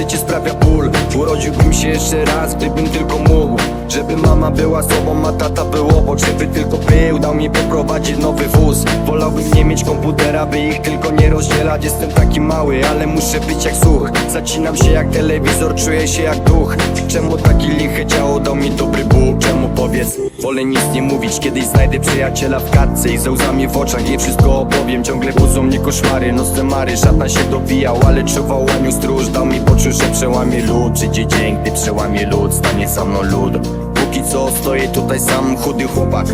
życie sprawia ból. Urodziłbym się jeszcze raz, gdybym tylko mógł. Żeby mama była sobą, a tata był obok. Żeby tylko był, dał mi poprowadzić nowy wóz. Wolałbym nie mieć komputera, by ich tylko nie rozdzielać. Jestem taki mały, ale muszę być jak słuch. Zacinam się jak telewizor, czuję się jak duch. Czemu taki lichy ciało dał mi? Czemu Wolę nic nie mówić, kiedyś znajdę przyjaciela w katce I ze łzami w oczach jej wszystko opowiem. Ciągle budzą mnie koszmary, nocne mary Szatan się dobijał, ale czuwał łaniu stróż. Dał mi poczuć, że przełamie lód Przyjdzie dzień, gdy przełamie lód Stanie za mną lód Póki co stoję tutaj sam, chudy chłopak.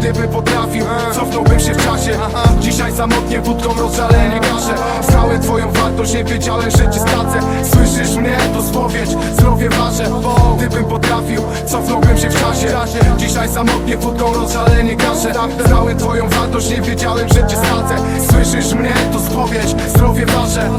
Gdyby potrafił, cofnąłbym się w czasie. Dzisiaj samotnie wódką rozżalenie gaszę. Znałem twoją wartość, nie wiedziałem, że cię stracę Słyszysz mnie? To spowiedź, zdrowie ważę. Gdybym potrafił, cofnąłbym się w czasie. Dzisiaj samotnie wódką rozżalenie gaszę. Znałem twoją wartość, nie wiedziałem, że cię stracę. Słyszysz mnie? To spowiedź, zdrowie ważę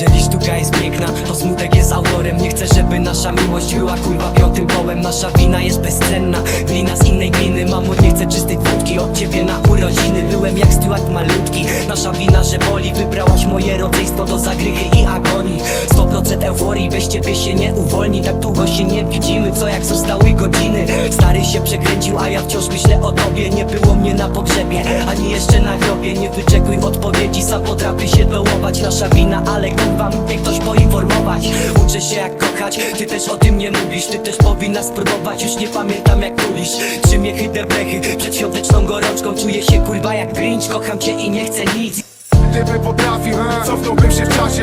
Jeżeli sztuka jest piękna, to smutek jest autorem. Nie chcę, żeby nasza miłość była kurwa piątym kołem. Nasza wina jest bezcenna, glina z innej gliny Mamo, nie chcę czystej wódki. Od ciebie na urodziny Byłem jak Stuart malutki, nasza wina, że boli Wybrałaś moje rodzeństwo do zagrychy i agonii. 100% euforii, bez ciebie się nie uwolni. Tak długo się nie widzimy, co jak zostały godziny. Stary się przekręcił, a ja wciąż myślę o tobie. Nie było mnie na pogrzebie, ani jeszcze na grobie. Nie wyczekuj odpowiedzi, sam potrafię się dołować. Nasza wina, ale kurwa mnie ktoś poinformować. Uczę się jak kochać, ty też o tym nie mówisz Ty też powinna spróbować, już nie pamiętam jak tulisz Trzy miechy, debrechy, przed świąteczną gorączką Czuję się kurwa jak Grinch, kocham cię i nie chcę nic. Gdyby potrafił, cofnąłbym się w czasie.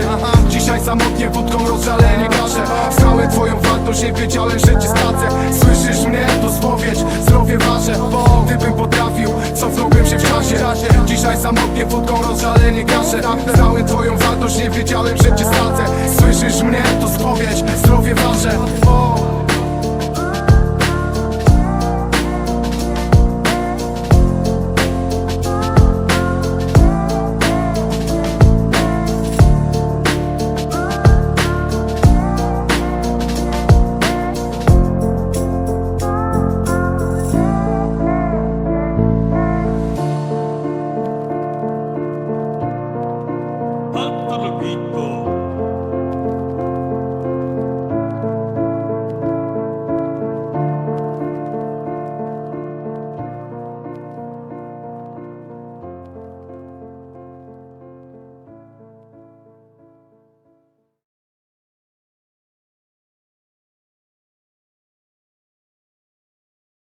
Dzisiaj samotnie wódką rozżalenie gaszę Znałem twoją wartość, nie wiedziałem, że cię stracę. Słyszysz mnie? To spowiedź, zdrowie ważę. Gdybym potrafił, cofnąłbym się w czasie. Dzisiaj samotnie wódką rozżalenie gaszę Znałem wartość, nie wiedziałem, że cię stracę Słyszysz mnie? To spowiedź, zdrowie ważę